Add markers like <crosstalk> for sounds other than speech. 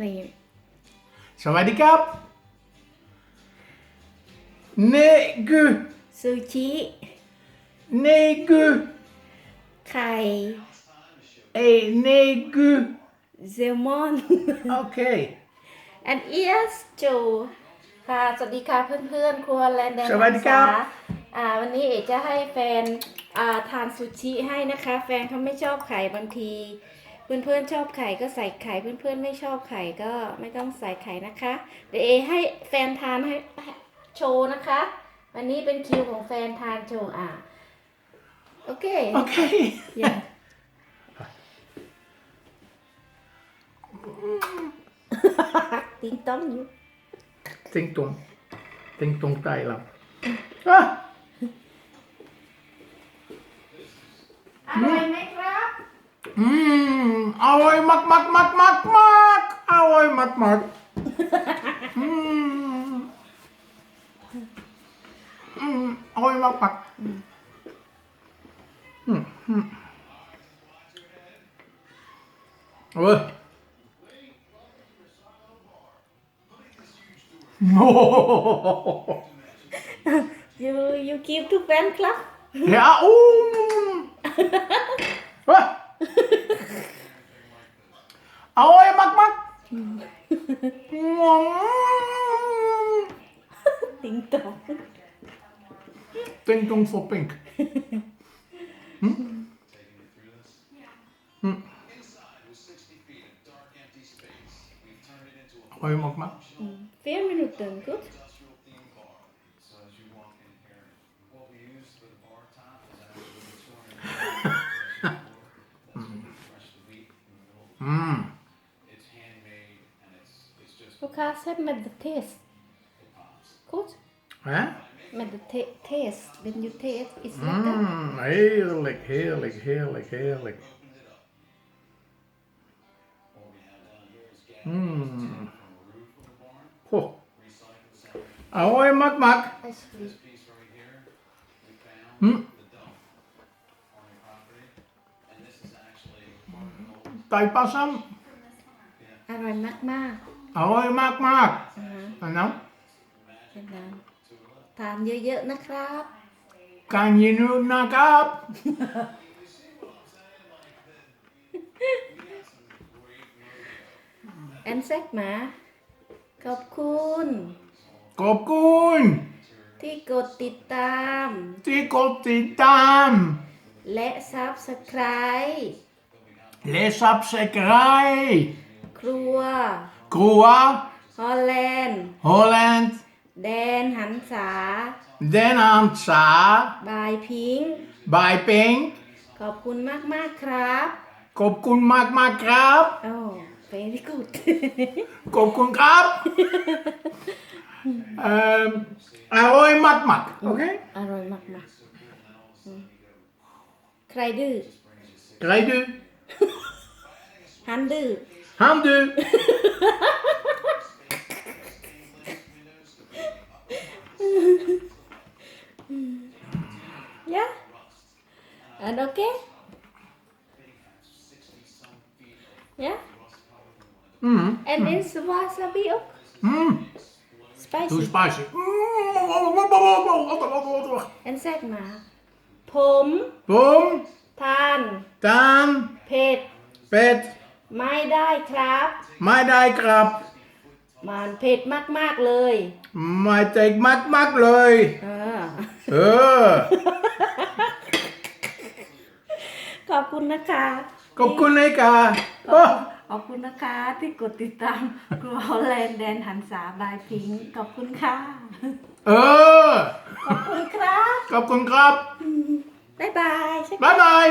นี่สวัสดีครับเนกูซูชิเนกูไข่เอเนกูเซลมอนโอเค and yes จูค่ะ สวัสดีค่ะเพื่อนๆ ครัวแลนด์แดนสวัสดีครับหันษาอ่า วันนี้เอ๋จะให้แฟนอ่าทานซูชิให้นะคะ แฟนเขาไม่ชอบไข่บางที เพื่อนๆชอบไข่ก็ใส่ไข่เพื่อนๆไม่ชอบไข่ก็ไม่ต้องใส่ไข่นะคะ เดี๋ยวเอให้แฟนทานให้โชว์นะคะ วันนี้เป็นคิวของแฟนทานโชว์อะโอเคโอเค Yeah. Tiếng tóm you. ติงตงติงตงใจเราอะอร่อยไหม Mm, aoy mak mak mak mak mak. Aoy mak mak. Mm. Mm, aoy mak mak. Mm. Mm. Ôi. you you keep to fan club. <laughs> Yeah. Ooh. Ahoy, makmak! Ding dong. Ding dong voor pink. Hm? Hm. Ahoy, makmak. Hm. Vier minuten, goed? Mm. Lucas, met de taste. Goed? Hè? Met de ta- taste. When you taste, it's lekker. Mm, heerlijk, heerlijk, heerlijk, heerlijk. Mm. Goh. Ahoy, mak mak. Alsjeblieft. Hm? Tai pasam. อร่อยมาก Ahoy, mak mak. ๆอ่าฮะ En nou? เช่นนั้นทานเยอะๆนะครับ Kan je nu naar kap? แอนเซ็กหมา ขอบคุณ Kop koen. ที่กดติดตาม Tikkel titam. และซับสไคร Les op zekerij. ครัว Kroa. ฮอลแลนด์ Holland. แดนหันษา Den Hansa. บายพิงค์ Bij Pink. ขอบคุณมาก ๆ ครับ Kop koen mak mak krap. โอ้ very good Kop koen krap. Ehm Ahoy mak mak. Oké? อร่อยมากๆอืมใครดื้อ Krijg u. ฮันดื้อ Handen. Ja? En oké? Ja? Mm. En is wasabi ook? Mm. Spicy. Too spicy. En zeg maar. ผม Boom. ท าน Dan. เผ็ด Pet. ไม่ได้ครับ My die krap. มันเผ็ดมากๆเลย My take mak mak lui. เออ Eh. ขอบคุณนะคะ Kop koen eka. Oh. ขอบคุณนะคะที่กดติดตามครัวฮอลแลนด์แดนหันษาบายพิงค์ขอบคุณค่ะ Eh. ขอบคุณครับ Kop koen krap. บ๊ายบาย Bye bye.